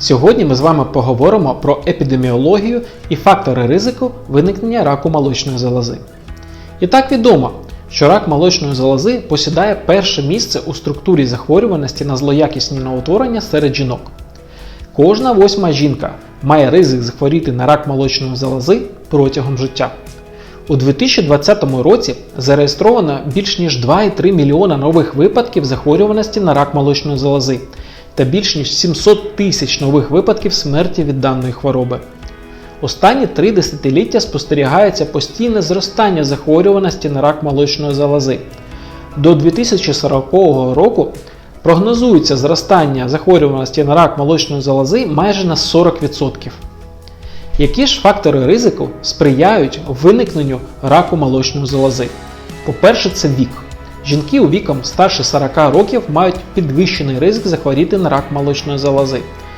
Сьогодні ми з вами поговоримо про епідеміологію і фактори ризику виникнення раку молочної залози. І так відомо, що рак молочної залози посідає перше місце у структурі захворюваності на злоякісні новотворення серед жінок. Кожна восьма жінка має ризик захворіти на рак молочної залози протягом життя. У 2020 році зареєстровано більш ніж 2,3 мільйона нових випадків захворюваності на рак молочної залози та більш ніж 700 тисяч нових випадків смерті від даної хвороби. Останні три десятиліття спостерігається постійне зростання захворюваності на рак молочної залози. До 2040 року прогнозується зростання захворюваності на рак молочної залози майже на 40%. Які ж фактори ризику сприяють виникненню раку молочної залози? По-перше, це вік. Жінки у віком старше 40 років мають підвищений ризик захворіти на рак молочної залози.